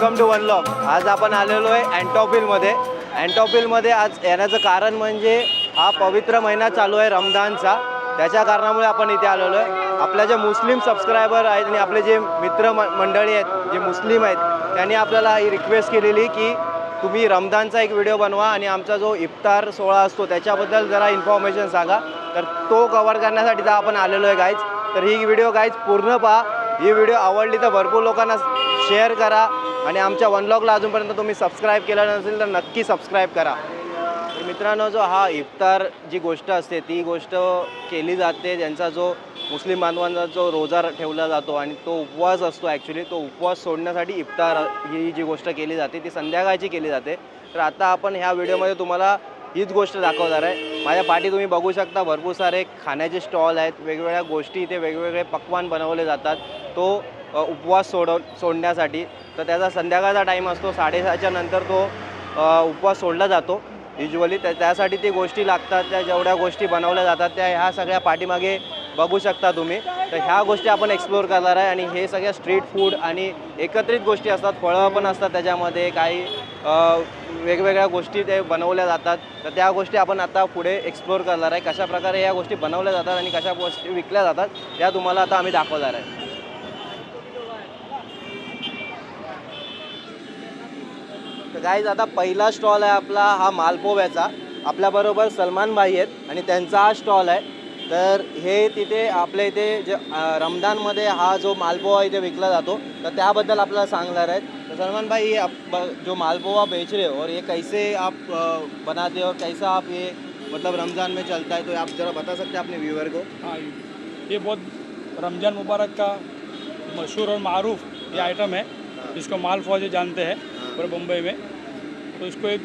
Welcome to one lock आज आपण आलेलो आहे अँटॉपिलमध्ये अँटॉपिलमध्ये आज येण्याचं कारण म्हणजे हा पवित्र महिना चालू आहे रमदानचा त्याच्या कारणामुळे आपण इथे आलेलो आहे आपल्या जे मुस्लिम सबस्क्रायबर आहेत आणि आपले जे मित्र म- मंडळी आहेत जे मुस्लिम आहेत त्यांनी आपल्याला ही रिक्वेस्ट केलेली की तुम्ही रमदानचा एक व्हिडिओ बनवा आणि आमचा जो इफ्तार सोहळा असतो त्याच्याबद्दल जरा इन्फॉर्मेशन सांगा. तर तो कवर करण्यासाठी तर आपण आलेलो आहे गाईज तर ही व्हिडिओ गाईज पूर्ण पहा. ही व्हिडिओ आवडली तर भरपूर लोकांना शेअर करा आणि आमच्या वन ब्लॉगला अजूनपर्यंत तुम्ही सबस्क्राईब केलं नसेल तर नक्की सबस्क्राईब करा. तर मित्रांनो जो हा इफ्तार जी गोष्ट असते ती गोष्ट केली जाते. ज्यांचा जो मुस्लिम बांधवांचा जो रोजा ठेवला जातो आणि तो उपवास असतो ॲक्च्युली तो उपवास सोडण्यासाठी इफ्तार ही जी गोष्ट केली जाते ती संध्याकाळची केली जाते. तर आता आपण ह्या व्हिडिओमध्ये तुम्हाला हीच गोष्ट दाखवणार आहे. माझ्या पाठी तुम्ही बघू शकता भरपूर सारे खाण्याचे स्टॉल आहेत. वेगवेगळ्या गोष्टी इथे वेगवेगळे पक्वान बनवले जातात. तो उपवास सोडव सोडण्यासाठी. तर त्याचा संध्याकाळचा टाईम असतो साडेसहाच्या नंतर तो उपवास सोडला जातो. युजली त्या त्यासाठी ते गोष्टी लागतात त्या जेवढ्या गोष्टी बनवल्या जातात त्या ह्या सगळ्या पाठीमागे बघू शकता तुम्ही. तर ह्या गोष्टी आपण एक्सप्लोअर करणार आहे आणि हे सगळ्या स्ट्रीट फूड आणि एकत्रित गोष्टी असतात. फळं पण असतात त्याच्यामध्ये काही वेगवेगळ्या गोष्टी ते बनवल्या जातात. तर त्या गोष्टी आपण आता पुढे एक्सप्लोअर करणार आहे. कशा प्रकारे या गोष्टी बनवल्या जातात आणि कशा गोष्टी विकल्या जातात त्या तुम्हाला आता आम्ही दाखवणार आहे. तर गाईज आता पहिला स्टॉल आहे आपला हा मालपोव्याचा. आपल्याबरोबर सलमान भाई आहेत आणि त्यांचा हा स्टॉल आहे. तर हे तिथे आपल्या इथे जे रमदानमध्ये हा जो मालपोहा इथे विकला जातो तर त्याबद्दल आपल्याला सांगणार आहेत. तर सलमान भाई ये आप जो मालपोहा बेच रहे हो और ये कैसे आप बनाते हो और कैसा आप ये मतलब रमज़ान में चलता है तो आप ज़रा बता सकते हैं अपने व्यूअर को? हाँ ये बहुत रमज़ान मुबारक का मशहूर और मारूफ ये आइटम है जिसको माल जो जानते हैं पूरे मुंबई में। तो इसको एक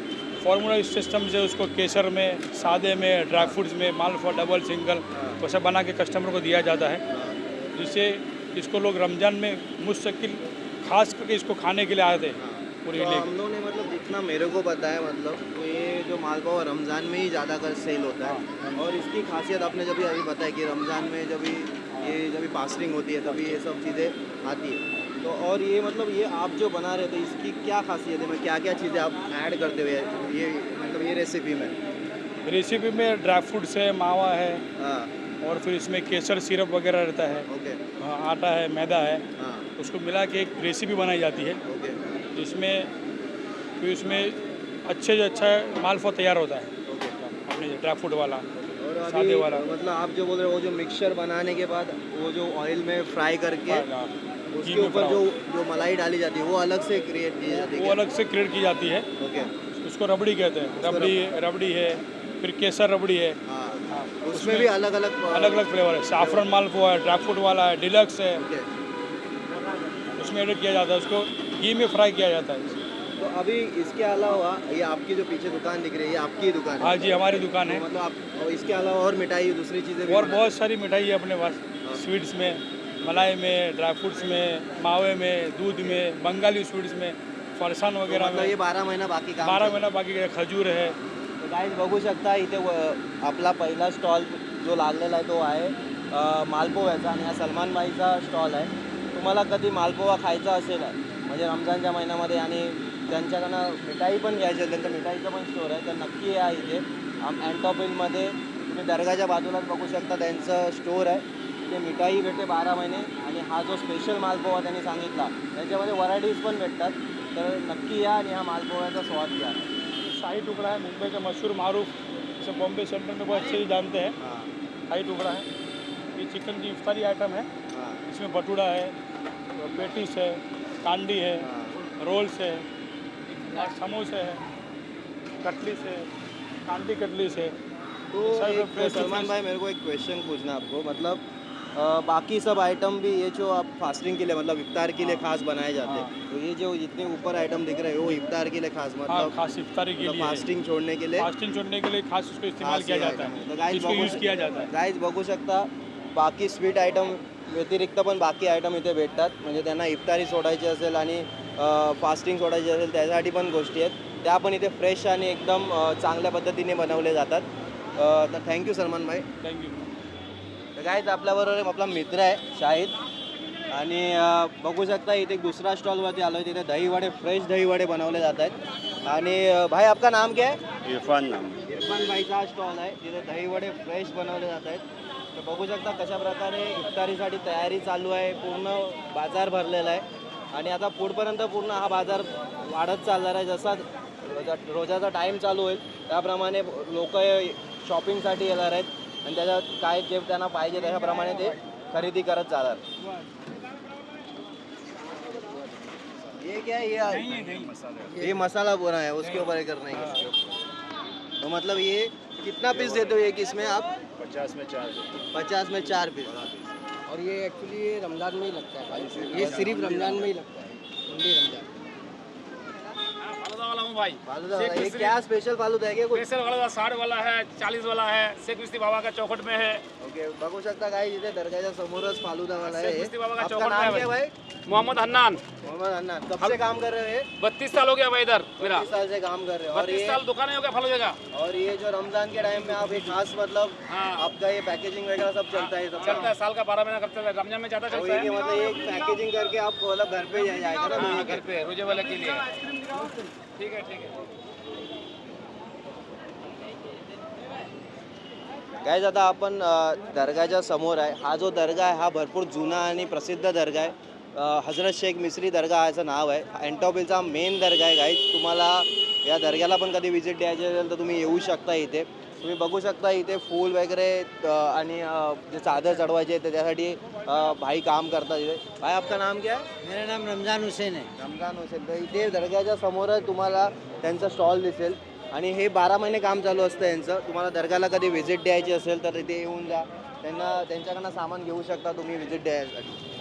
फार्मूला सिस्टम से उसको केसर में सादे में ड्राई फ्रूट्स में माल फॉर डबल सिंगल वैसा बना के कस्टमर को दिया जाता है। जिससे इसको लोग रमज़ान में मुस्तकिल खास करके इसको खाने के लिए आते हैं पूरी तो हम लोगों ने मतलब जितना मेरे को पता है मतलब तो ये जो मालपुआ रमज़ान में ही ज़्यादा कर सेल होता है। और इसकी खासियत आपने जब अभी बताया कि रमज़ान में जब ये जब फास्टिंग होती है तभी ये सब चीज़ें आती है। तो और ये मतलब ये आप जो बना रहे थे इसकी क्या खासियत है? मैं क्या क्या चीज़ें आप ऐड करते हुए ये मतलब ये रेसिपी में? रेसिपी में ड्राई फ्रूट्स है मावा है हाँ। और फिर इसमें केसर सिरप वगैरह रहता है। ओके। हाँ, आटा है मैदा है हाँ। उसको मिला के एक रेसिपी बनाई जाती है। ओके। जिसमें फिर उसमें अच्छे से अच्छा मालफा तैयार होता है। अपने ड्राई फ्रूट वाला सादे वाला। मतलब आप जो बोल रहे हो वो जो मिक्सचर बनाने के बाद वो जो ऑयल में फ्राई करके हाँ, घी उसके ऊपर जो जो मलाई डाली जाती है वो अलग से क्रिएट की जाती है वो अलग से क्रिएट की जाती है। ओके उसको रबड़ी कहते हैं। रबड़ी रबड़ी है फिर केसर रबड़ी है। हाँ। हाँ, उसमें भी अलग अलग अलग अलग फ्लेवर है साफरन मालपुआ है ड्राई फ्रूट वाला है डिलक्स है। उसमें एडिट किया जाता है उसको घी में फ्राई किया जाता है। तो अभी इसके अलावा ये आपकी जो पीछे दुकान दिख रही है आपकी दुकान है। हाँ जी हमारी दुकान तो है मतलब आप इसके अलावा और मिठाई दूसरी चीज़ें और बहुत सारी मिठाई है अपने पास स्वीट्स में। मलाई में ड्राई फ्रूट्स में मावे में दूध में बंगाली स्वीट्स में फरसान? वगैरह में ये बारह महीना बाकी काम बारह चलतं. महीना बाकी खजूर है तर गाईज बघू शकता इथे व- आपला पहिला स्टॉल जो लागलेला आहे तो आहे अ, मालपोह्याचा आणि हा सलमान भाईचा स्टॉल आहे तुम्हाला कधी मालपोहा खायचा असेल म्हणजे रमजानच्या महिन्यामध्ये आणि त्यांच्याकडनं मिठाई पण घ्यायची असेल त्यांचं मिठाईचं पण स्टोर आहे तर नक्की या इथे आम अँटॉपिलमध्ये तुम्ही दर्गाच्या बाजूलाच बघू शकता त्यांचं स्टोर आहे तिथे मिठाई भेटते बारा महिने आणि हा जो स्पेशल मालपोहा त्यांनी सांगितला त्याच्यामध्ये व्हरायटीज पण भेटतात. तर नक्की या आणि हा स्वाद घ्या. शाही टुकड़ा है मुंबई का मशहूर मारूफ इसे बॉम्बे सेंटर में बहुत अच्छे जानते हैं. शाही टुकड़ा है। ये चिकन की इफ्तारी आइटम है। इसमें भटूरा है पेटिस है कांडी है रोल्स है समोसे है कटलिस है कांडी कटलिस है। तो सलमान भाई मेरे को एक क्वेश्चन पूछना है आपको। मतलब बाकी सब आइटम भी ये जो आप फास्टिंग के लिए मतलब इफ्तार के लिए। खास बनाए जाते हैं। तो ये जो जितने ऊपर आइटम दिख रहे हैं वो इफ्तार के लिए खास मतलब खास इफ्तारी के लिए। फास्टिंग छोड़ने के लिए। फास्टिंग छोड़ने के लिए खास उसको इस्तेमाल किया जाता है. बघू यूज़ किया जाता है। गाईज बघू शकता बाकी स्वीट आयटम व्यतिरिक्त पण बाकी आयटम इथे भेटतात. म्हणजे त्यांना इफ्तारी सोडायची असेल आणि फास्टिंग सोडायची असेल त्यासाठी पण गोष्टी आहेत. त्या पण इथे फ्रेश आणि एकदम चांगल्या पद्धतीने बनवले जातात. तर थँक्यू सलमान भाई. थैंक काय आपल्याबरोबर आपला मित्र आहे शाहिद. आणि बघू शकता इथे दुसरा स्टॉलवरती आलो आहे तिथे दही वडे फ्रेश दही वडे बनवले जात आहेत. आणि भाई आपका नाम क्या है? इरफान नाम. इरफान भाईचा हा स्टॉल आहे तिथे दही वडे फ्रेश बनवले जात आहेत. तर बघू शकता कशा प्रकारे इफ्तारीसाठी तयारी चालू आहे पूर्ण बाजार भरलेला आहे. आणि आता पुढपर्यंत पूर्ण हा बाजार वाढत चालणार आहे जसा रोजा रोजाचा टाईम चालू होईल त्याप्रमाणे लोक शॉपिंगसाठी येणार आहेत. आणि त्याच्यात काय जे त्यांना पाहिजे त्याच्याप्रमाणे ते खरेदी करत जाणार ये क्या है ये ये मसाला पूरा है उसके ऊपर ये करना है तो मतलब ये कितना पीस देते हो एक इसमें आप? पचास में चार पचास में चार पीस और ये एक्चुअली ये रमज़ान में ही लगता है भाई। ये सिर्फ़ रमज़ान में ही लगता है। रमज़ान। हूँ भाई। क्या स्पेशल फालूदा है क्या वाला साठ वाला है चालीस वाला है शेख मिस्त्री बाबा का चौखट में है। ओके बघू शकता काय इथे दर्गाच्या समोरच फालुदा वाला है। शेख बाबा का चौखट में है है भाई? मोहम्मद हन्नान। मोहम्मद अन्ना कब से काम कर रहे हो? बत्तीस साल हो गया भाई इधर मेरा। साल से काम कर रहे हो। बत्तीस साल दुकान हो गया फालूदे का। और ये जो रमज़ान के टाइम में आप एक खास मतलब हाँ। आपका ये पैकेजिंग वगैरह सब चलता है सब चलता है साल का बारह महीना करते हैं रमज़ान में ज़्यादा चलता है। मतलब ये पैकेजिंग करके आप मतलब घर पे जाएगा ना? हाँ, घर पे रोज़े वाले के लिए। ठीक आहे ठीक आहे. काय आता आपण दर्गाच्या समोर आहे. हा जो दर्गा आहे हा भरपूर जुना आणि प्रसिद्ध दर्गा आहे. हजरत शेख मिस्री दर्गा याचं नाव आहे. अँटॉपिलचा मेन दर्गा आहे गाईज तुम्हाला या दर्ग्याला पण कधी व्हिजिट द्यायची असेल तर तुम्ही येऊ शकता इथे. तुम्ही बघू शकता इथे फूल वगैरे आणि जे चादर चढवायचे आहे त्याच्यासाठी अ, भाई काम करतात इथे. भाई आपका नाम क्या है? मेरा नाम रमज़ान हुसैन है। रमजान हुसेन. तर इथे दर्ग्याच्या समोरच तुम्हाला त्यांचा स्टॉल दिसेल. आणि हे बारा महिने काम चालू असतं यांचं. तुम्हाला दर्गाला कधी व्हिजिट द्यायची असेल तर इथे येऊन जा. त्यांना त्यांच्याकडनं सामान घेऊ शकता तुम्ही व्हिजिट द्यायसाठी.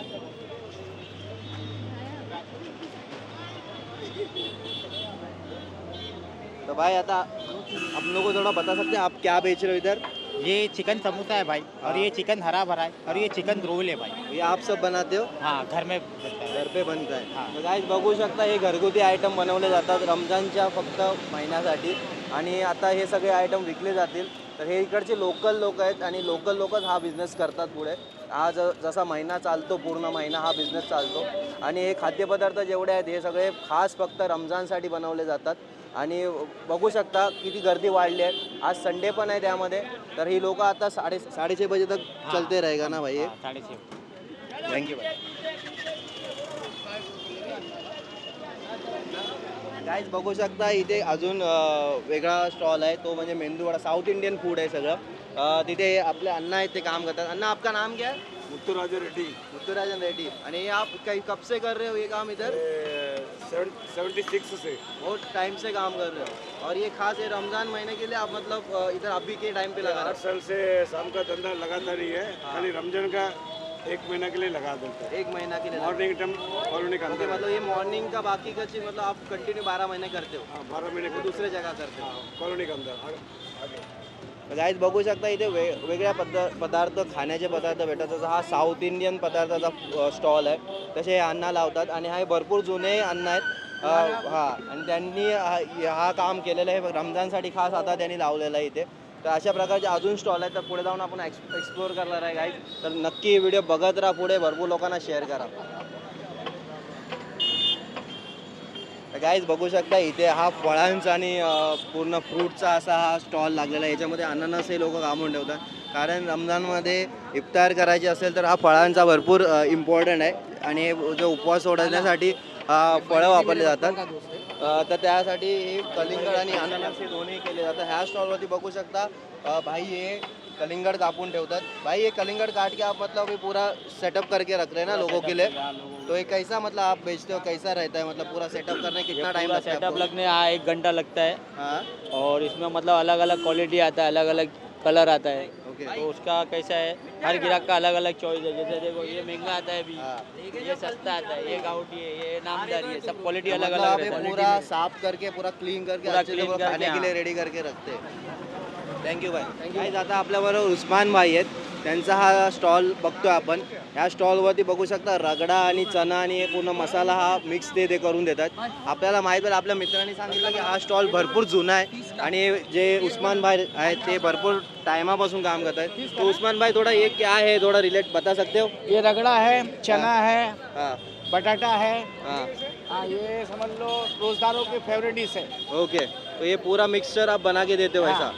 तो भाई आता आप लोगों को थोड़ा बता सकते हैं आप क्या बेच रहे हो इधर? ये चिकन समोसा है भाई और ये चिकन हरा भरा है और ये चिकन रोल है भाई। ये आप सब बनाते हो? हाँ घर में बनता है। घर पे बनत आहे हां. गाईज बघू शकता हे घरगुती आयटम बनवले जातात रमजानच्या फक्त महिन्यासाठी. आणि आता हे सगळे आयटम विकले जातील. तर हे इकडचे लोकल लोक आहेत आणि लोकल लोकच हा बिझनेस करतात पुढे. हा ज जसा महिना चालतो पूर्ण महिना हा बिझनेस चालतो. आणि हे खाद्यपदार्थ जेवढे आहेत हे सगळे खास फक्त रमजानसाठी बनवले जातात. आणि बघू शकता किती गर्दी वाढली आहे. आज संडे पण आहे त्यामध्ये. तर ही लोक आता साडे साडेछे बजे तक चलते रहेगा ना भाई? छः थँक्यू गाईज बघू शकता इथे अजून वेगळा स्टॉल आहे. तो म्हणजे मेंदूवडा. साऊथ इंडियन फूड आहे सगळं. तिथे आपले अण्णा आहेत ते काम करतात. अण्णा आपका नाम क्या है? मुत्तुराजा रेड्डी। मुत्तुराजन रेड्डी। ये आप कब से कर रहे हो ये काम इधर? सेवेंटी सिक्स से। बहुत टाइम से काम कर रहे हो। और ये खास है रमज़ान महीने के लिए आप मतलब इधर अभी के टाइम पे लगा रहे आठ साल से शाम का धंधा लगातार ही है। खाली रमज़ान का एक महीना के लिए लगा देते हैं। एक महीना के लिए मॉर्निंग टाइम कॉलोनी का अंदर। मतलब ये मॉर्निंग का बाकी का चीज़ मतलब आप कंटिन्यू बारह महीने करते हो? हाँ, बारह महीने दूसरे जगह करते हो? कॉलोनी के अंदर। आगे। गाईज बघू शकता इथे वे वेगळ्या पद पदार्थ खाण्याचे पदार्थ भेटतात. जसं हा साऊथ इंडियन पदार्थाचा स्टॉल आहे. तसे हे अन्न लावतात आणि हा हे भरपूर जुने अन्न आहेत. हा आणि त्यांनी हा काम केलेलं आहे. रमजानसाठी खास आता त्यांनी लावलेलं आहे इथे. तर अशा प्रकारचे अजून स्टॉल आहेत. तर पुढे जाऊन आपण एक्स एक्सप्लोअर करणार आहे गाईज तर नक्की व्हिडिओ बघत राहा पुढे. भरपूर लोकांना शेअर करा तर गाईज बघू शकता इथे हा फळांचा आणि पूर्ण फ्रूटचा असा हा स्टॉल लागलेला आहे. याच्यामध्ये अननस हे लोक कामून ठेवतात. कारण रमजानमध्ये इफ्तार करायची असेल तर हा फळांचा भरपूर इम्पॉर्टंट आहे. आणि जो उपवास सोडण्यासाठी फळं वापरले जातात. तर त्यासाठी कलिंगड आणि अननस हे दोन्ही केले जातात. ह्या स्टॉलवरती बघू शकता भाई हे कलिंगड कापून ठेवतात. भाई ये कलिंगड काट के आप मतलब पूरा सेटअप करके रख रहे हैं ना लोगों के लिए? तो ये कैसा मतलब आप बेचते हो? कैसा रहता है? मतलब पूरा सेटअप करने कितना टाइम लगता है सेटअप? लगने हाँ एक घंटा लगता है। हाँ। और इसमें मतलब अलग अलग क्वालिटी आता है अलग अलग कलर आता है। ओके तो उसका कैसा है? हर ग्राहक का अलग अलग चॉइस है। जैसे देखो ये महंगा आता है अभी। ये सस्ता आता है ये गाउटी है ये नामदार है सब क्वालिटी अलग अलग ये है। पूरा साफ करके पूरा क्लीन करके अच्छे से खाने के लिए। रेडी करके रखते हैं। थँक्यू भाई काही आता आपल्याबरोबर उस्मान भाई आहेत। त्यांचा हा स्टॉल बघतोय आपण. ह्या स्टॉलवरती बघू शकता रगडा आणि चना आणि पूर्ण मसाला हा मिक्स ते ते करून देतात. आपल्याला माहीत आहे आपल्या मित्रांनी सांगितलं की हा स्टॉल भरपूर जुना आहे आणि जे उस्मान भाई आहेत ते भरपूर टायमापासून काम करत आहेत तो उस्मान भाई थोड़ा ये क्या है थोड़ा रिलेट बता सकते हो? ये रगड़ा है चना है. हाँ बटाटा है। हाँ. हाँ ये समझ लो रोजदारों की फेवरेट डिश है। ओके. तो ये पूरा मिक्सचर आप बना के देते हो। ऐसा?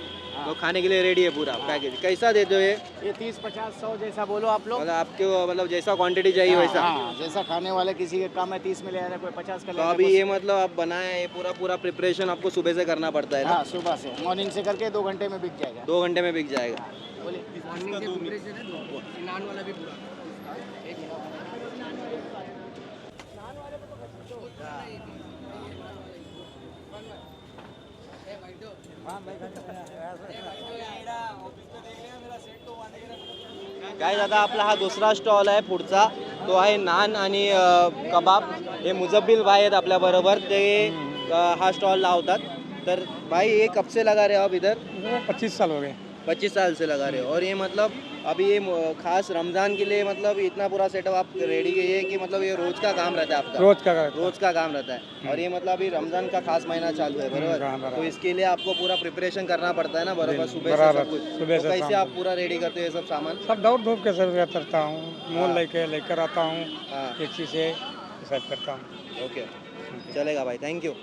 तो खाने के लिए रेडी है पूरा पैकेज कैसा देते हो ये? ये तीस पचास सौ जैसा बोलो आप लोग। मतलब आपको मतलब जैसा क्वांटिटी चाहिए हाँ, वैसा। हाँ, जैसा खाने वाले किसी के काम है तीस में ले रहा है कोई पचास का ले तो अभी ये मतलब आप बनाए ये पूरा पूरा प्रिपरेशन आपको सुबह से करना पड़ता है ना? हाँ सुबह से। मॉर्निंग से करके दो घंटे में बिक जाएगा। दो घंटे में बिक जाएगा। बोलिए। मॉर्निंग से प्रिपरेशन है दो। नान काय दादा आपला हा दुसरा स्टॉल आहे पुढचा. तो आहे नान आणि कबाब. हे मुजब्बिल भाई आहेत आपल्या बरोबर. ते हा स्टॉल लावतात. तर भाई हे कब से लगा रहे हो आप इधर. पच्चीस साल हो गए. पच्चीस साल से लगा रहे हो। और ये मतलब अभी ये खास रमज़ान के लिए मतलब इतना पूरा सेटअप आप रेडी किए कि मतलब ये रोज का काम रहता है आपका। रोज का रोज का काम रहता है। और ये मतलब अभी रमज़ान का खास महीना चालू है हाँ, बरोबर। तो इसके लिए आपको पूरा प्रिपरेशन करना पड़ता है ना बरोबर सुबह से सब कुछ। सुबह तो से कैसे आप पूरा रेडी करते हो ये सब सामान? सब दौड़ धूप के सब करता हूँ मोल लेके लेकर आता हूँ हाँ। एक चीज़ से सब करता हूँ। ओके। चलेगा भाई थैंक यू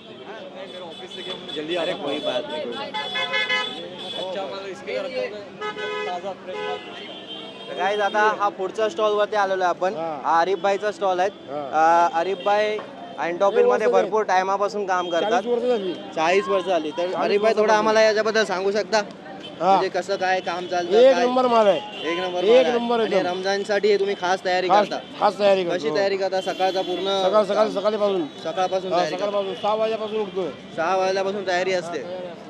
जल्दी अरे कोई बात नहीं। काय आता हा पुढच्या स्टॉल वरती आलेलो आहे आपण. हा. आरिफ भाईचा स्टॉल आहे. अं, आरिफ भाई अँटॉपिलमध्ये भरपूर टायमापासून काम करतात. चाळीस वर्ष झाली. तर आरिफ भाई थोडं आम्हाला याच्याबद्दल सांगू शकता? म्हणजे कसं काय काम चालतं एक काय- नंबर माल आहे. एक नंबर एक. नंबर एकदम. रमजानसाठी हे तुम्ही खास तयारी खास करता. खास तयारी कशी तयारी करता? सकाळचा पूर्ण सकाळ सकाळ सकाळीपासून. सकाळपासून हा, तयारी करता. सकाळपासून सहा वाजेपासून उठतोय. सहा वाजल्यापासून तयारी असते.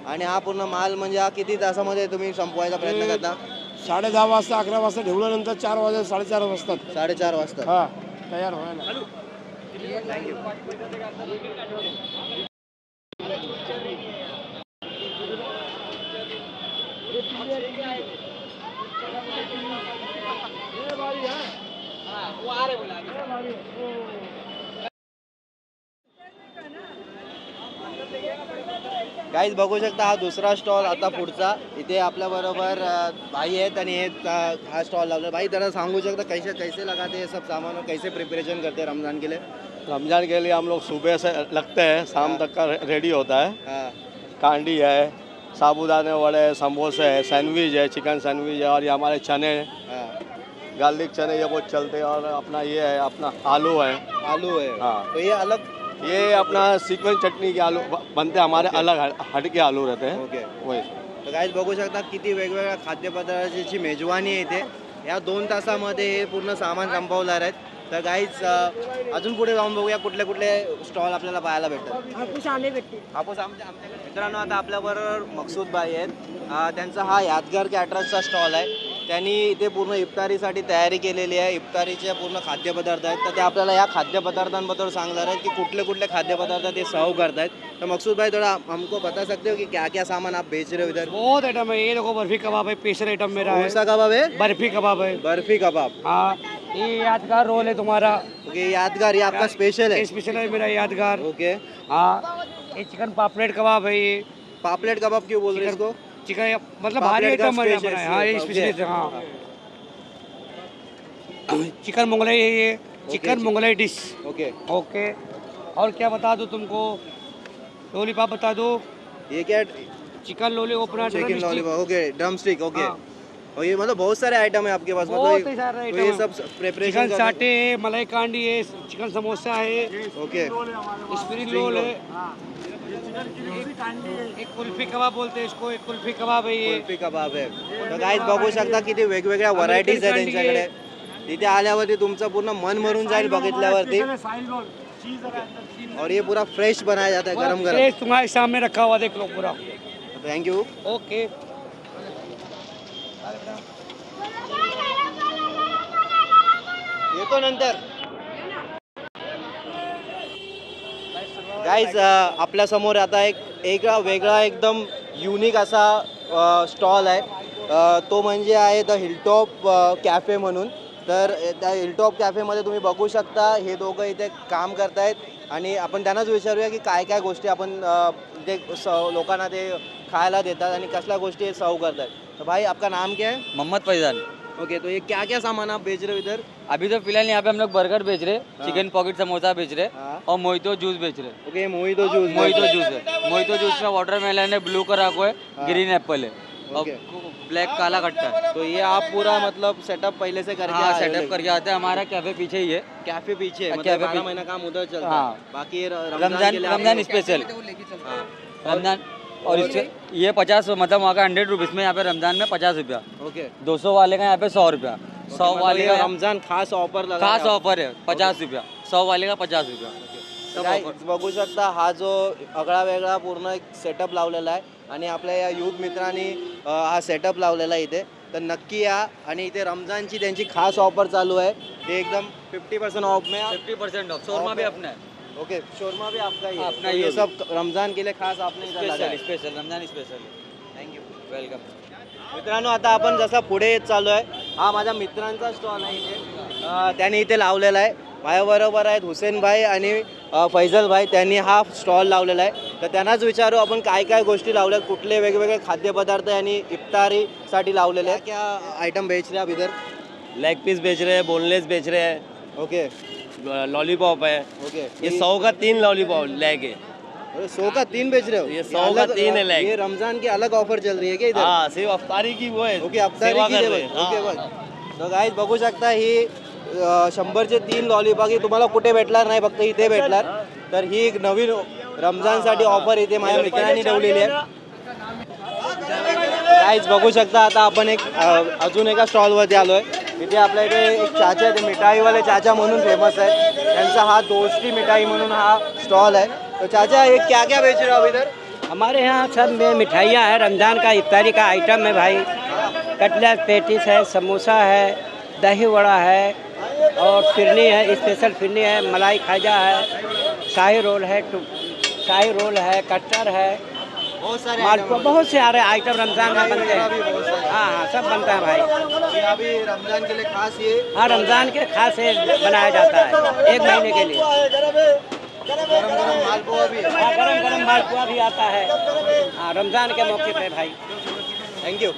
आणि हा पूर्ण माल म्हणजे हा किती तासामध्ये तुम्ही संपवायचा प्रयत्न करता? साडे दहा वाजता अकरा वाजता ठेवल्यानंतर चार वाजे साडेचार वाजतात. साडेचार वाजता. हा तयार व्हायला. काहीच बघू शकता हा दुसरा स्टॉल आता पुढचा. इथे आपल्या बरोबर भाई आहेत आणि हे हा स्टॉल लावला भाई जरा सांगू शकता कैसे कैसे लगाते ये सब सामान और कैसे प्रिपरेशन करते हैं रमजान के लिए? रमजान के लिए हम लोग सुबह से लगते हैं शाम तक का रेडी होता है। हाँ। कांडी है साबुदाने वड़े समोसे है सैंडविच है चिकन सैंडविच है और ये हमारे चने हाँ गार्लिक चने ये बहुत चलते हैं और अपना ये है अपना आलू है। आलू है। हाँ। तो ये अलग ये अपना सीक्वेंस चटनी के आलू बनते हैं हमारे अलग हट- हटके आलू रहते हैं। ओके वही। तर काहीच बघू शकता किती वेगवेगळ्या खाद्यपदार्थाची मेजवानी आहे इथे या दोन तासामध्ये हे पूर्ण सामान संपवणार आहेत. तर काहीच अजून पुढे जाऊन बघूया कुठले कुठले स्टॉल आपल्याला पाहायला भेटतात. हापूस आमच्या आमच्याकडे मित्रांनो आता आपल्याबरोबर मकसूद बाई आहेत. त्यांचा हा यादगार कॅटरसचा स्टॉल आहे. त्यांनी इथे पूर्ण इफ्तारीसाठी तयारी केलेली आहे. इफ्तारीचे पूर्ण खाद्यपदार्थ आहेत. तर ते आपल्याला या खाद्यपदार्थांबद्दल सांगणार आहेत की कुठले कुठले खाद्यपदार्थ ते सर्व करतायत. तर मकसूद भाई थोड़ा हमको बता सकते हो कि क्या क्या सामान आप बेच रहे हो इधर? बहुत आइटम है। ये देखो बर्फ़ी कबाब है स्पेशल आइटम मेरा है। सा कबाब है? बर्फ़ी कबाब है। बर्फ़ी कबाब। हाँ ये यादगार रोल है तुम्हारा। ओके यादगार ये आपका स्पेशल है? स्पेशल है मेरा यादगार। ओके। हाँ ये चिकन पापलेट कबाब है ये। पापलेट कबाब क्यों बोल रहे हैं इसको? चिकन मतलब भारी आइटम बना हाँ ये। ओके। हाँ। चिकन मुगलाई है ये। Chicken Mughlai dish. Okay. Okay. और क्या बता दूँ तुमको? लॉलीपॉप बता दो? ये क्या चिकन लॉलीपॉप अपना chicken lollipop okay drumstick okay हाँ। और ये मतलब बहुत सारे आइटम है आपके पास बहुत मतलब सारे तो ये सब प्रिपरेशन चिकन साटे है मलाई कांडी है चिकन समोसा है। ओके। स्प्रिंग रोल है। एक कुल्फी कबाब बोलते इसको एक कुल्फी कबाब है ये। कुल्फी कबाब आहे तर काहीच बघू शकता किती वेगवेगळ्या व्हरायटीज आहे त्यांच्याकडे. तिथे आल्यावरती तुमचं पूर्ण मन भरून जाईल बघितल्यावरती. और ये पूरा फ्रेश बनाया जाता है गरम गरम. फ्रेश तुम्हारे सामने रखा हुआ देख लो पूरा. थैंक यू ओके येतो नंतर. गाईज uh, आपल्यासमोर आता एक एक वेगळा एकदम युनिक असा स्टॉल आहे. तो म्हणजे आहे द हिलटॉप कॅफे म्हणून. तर त्या हिलटॉप कॅफेमध्ये तुम्ही बघू शकता हे दोघं इथे काम करतायत. आणि आपण त्यांनाच विचारूया की काय काय गोष्टी आपण ते स लोकांना ते खायला देतात आणि कसल्या गोष्टी सर्व करतात तर भाई आपका नाम क्या है? मोहम्मद फैजान. ओके तो ये क्या क्या सामान आप बेच रहे हो इधर? अभी तो फ़िलहाल यहाँ पे हम लोग बर्गर बेच रहे हाँ। चिकन पॉकेट समोसा बेच रहे हाँ। और मोहितो जूस बेच रहे। Okay mojito juice mojito juice है। मोहितो जूस में वाटरमेलन है ब्लू कराको है हाँ। ग्रीन एप्पल है। और ब्लैक काला खट्टा है। तो ये आप पूरा मतलब सेटअप पहले से करके हाँ सेटअप करके आते हैं। हमारा कैफ़े पीछे ही है। कैफ़े पीछे है, हाँ, मतलब कैफ़े महीना काम उधर चलता हाँ। है। बाकी रमज़ान रमज़ान स्पेशल हैं। हाँ, रमज़ान और इसके ये? पचास मतलब वहाँ का हंड्रेड रुपीज़ में यहाँ पे रमजान में पचास रुपया। ओके। दो सौ वाले का यहाँ पे सौ रुपया। सौ वाले का रमजान खास ऑफर लगा खास ऑफर है पचास रुपया। सौ वाले का पचास रुपया। बघू शकता हा जो आगळा वेगळा पूर्ण एक सेटअप लावलेला आहे आणि आपल्या या युथ मित्रांनी हा सेटअप लावलेला आहे इथे. तर नक्की या आणि इथे रमजानची त्यांची खास ऑफर चालू आहे. ते एकदम फिफ्टी पर्सेंट ऑफ में फिफ्टी परसेंट ऑफ शोरमा भी अपना है. ओके शोरमा भी आपका ही है। अपना तो ही ये सब रमजान के लिए खास आपने special special Ramzan special thank you welcome मित्रांनो आता आपण जसा पुढे येत चालू आहे हा माझ्या मित्रांचा स्टॉल आहे इथे. अं, त्यांनी इथे लावलेला आहे. माझ्याबरोबर आहेत हुसेन भाई आणि अं, फैजल भाई. त्यांनी हा स्टॉल लावलेला आहे. तर त्यांनाच विचारू आपण काय काय गोष्टी लावल्यात कुठले वेगवेगळे खाद्यपदार्थ यांनी इफ्तारीसाठी लावलेले आहेत. क्या आयटम बेच रहे आप इधर? लेग पीस बेच रहे हैं बोनलेस बेच रहे हैं. ओके लॉलीपॉप है। ओके। ये सौ का तीन लॉलीपॉप लेग है अरे सौ का तीन बेच रहे हो? ये सौ का तीन है। ये रमजान की अलग ऑफर चल रही है क्या इधर? हाँ सिर्फ अफ्तारी की वो है। ओके अफ्तारी की हैं ओके। बघ तर गाईज बघू शकता ही शंभरचे तीन लॉलीपॉप ही तुम्हाला कुठे भेटणार नाही फक्त इथे भेटणार. तर ही एक नवीन रमजानसाठी ऑफर इथे माझ्या मित्रांनी ठेवलेली आहे. गाईज बघू शकता आता आपण एक अजून एका स्टॉलवरती आलो आहे इथे आपल्या इथे एक चाचा आहे ते मिठाईवाले चाचा म्हणून फ़ेमस त्यांचा हा दोस्ती मिठाई म्हणून हा स्टॉल आहे. तो चाचा ये क्या क्या बेच रहे हो इधर? हमारे यहाँ सब में मिठाइयाँ है, रमज़ान का इफ्तारी का आइटम है भाई। कटलेट पेटिस है, समोसा है, दही वड़ा है, और फिरनी है स्पेशल फिरनी है, मलाई खाजा है, शाही रोल है शाही रोल है, कट्टर है। मालपुआ बहुत से सारे आइटम रमज़ान में बनते हैं। हाँ हाँ सब बनता है भाई। ये अभी रमजान के लिए खास ये हाँ रमज़ान के खास से बनाया जाता है एक महीने के लिए। गरम गरम मालपुआ भी। है गरम गरम मालपुआ भी आता है। हाँ। रमज़ान के मौके पे भाई। थँक्यू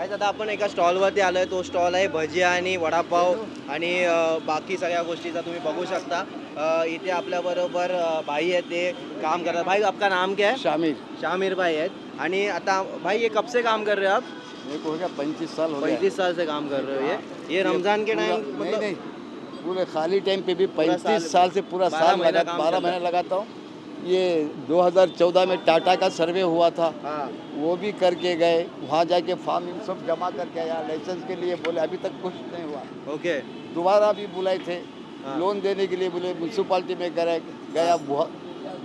काय आता आपण एका स्टॉलवरती आलोय. तो स्टॉल आहे भजिया आणि वडापाव आणि बाकी सगळ्या गोष्टीचा तुम्ही बघू शकता अ, इथे आपल्याबरोबर अ, भाई आहेत ते काम करतात. भाई आपका नाम क्या है? शामिर. शामिर भाई आहेत. आणि आता भाई ये कब से काम कर रहे हो आप? मेरे को हो गया पैंतीस साल हो गया. पैंतीस साल से काम कर रहे हो ये? ये रमजान के टाइम पूरा- मतलब नहीं नहीं पूरे खाली टाइम पे भी पूरा साल- पैंतीस साल से पूरा बारह साल महीना लगा काम बारह। महीने लगाता हूँ। ये 2014 में टाटा का सर्वे हुआ था। हाँ। वो भी करके गए वहाँ जाके फॉर्म इन सब जमा करके आया लाइसेंस के लिए बोले अभी तक कुछ नहीं हुआ। ओके। दोबारा भी बुलाए थे हाँ। लोन देने के लिए बोले म्यूनसिपाली में गए गया बहुत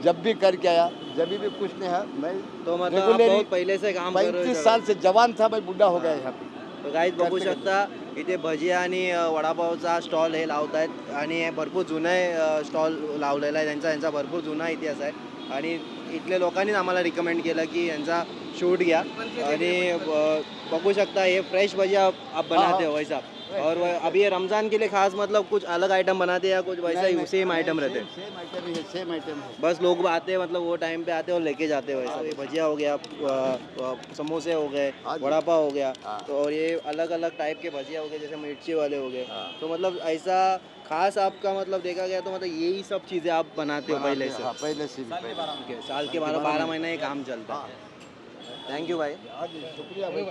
जब भी करके आया जब भी कुछ नहीं है मैं तो मतलब पहले से काम कर रहे हो पैंतीस साल से जवान था मैं बुढ़ा हो गया यहाँ पे। काहीच बघू शकता इथे भजिया आणि वडापावचा स्टॉल हे लावत आहेत आणि हे भरपूर जुने स्टॉल लावलेला आहे त्यांचा. यांचा भरपूर जुना इतिहास आहे. आणि इथल्या लोकांनीच आम्हाला रिकमेंड केलं की यांचा शूट घ्या. आणि बघू शकता ये फ्रेश भजिया आप आप बनाते हो वैसा. और अभी ये रमज़ान के लिए खास मतलब कुछ अलग आइटम बनाते हैं या कुछ वैसा ही सेम आइटम रहते हैं? सेम आइटम है सेम आइटम है। बस लोग आते हैं मतलब वो टाइम पे आते हैं और लेके जाते हैं वैसा। ये भजिया हो गया समोसे हो गए हाँ वड़ा पाव हो गया। हाँ। तो और ये अलग अलग टाइप के भजिया हो गए जैसे मिर्ची वाले हो गए। तो मतलब ऐसा खास आपका मतलब देखा गया तो मतलब यही सब चीज़ें आप बनाते हो पहले से? हाँ पहले से साल के बारह बारह महीने ये काम चलता है। थैंक यू भाई। हाँ शुक्रिया भाई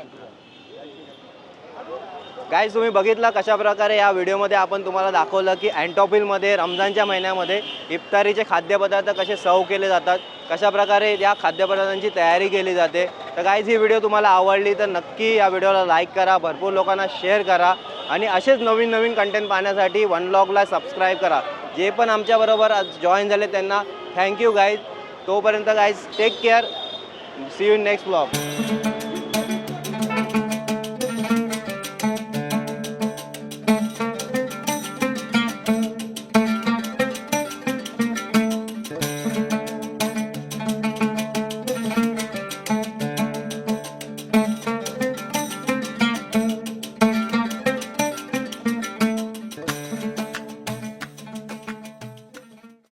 गाईज तुम्ही बघितलं कशाप्रकारे या व्हिडिओमध्ये आपण तुम्हाला दाखवलं की अँटॉपिलमध्ये रमजानच्या महिन्यामध्ये इफ्तारीचे खाद्यपदार्थ कसे सर्व केले जातात कशाप्रकारे या खाद्यपदार्थांची तयारी केली जाते. तर गाईज ही व्हिडिओ तुम्हाला आवडली तर नक्की या व्हिडिओला लाईक करा भरपूर लोकांना शेअर करा आणि असेच नवीन नवीन कंटेंट पाहण्यासाठी वन ब्लॉगला सबस्क्राईब करा. जे पण आमच्याबरोबर आज जॉईन झाले त्यांना थँक्यू गाईज तोपर्यंत guys take care see you next blog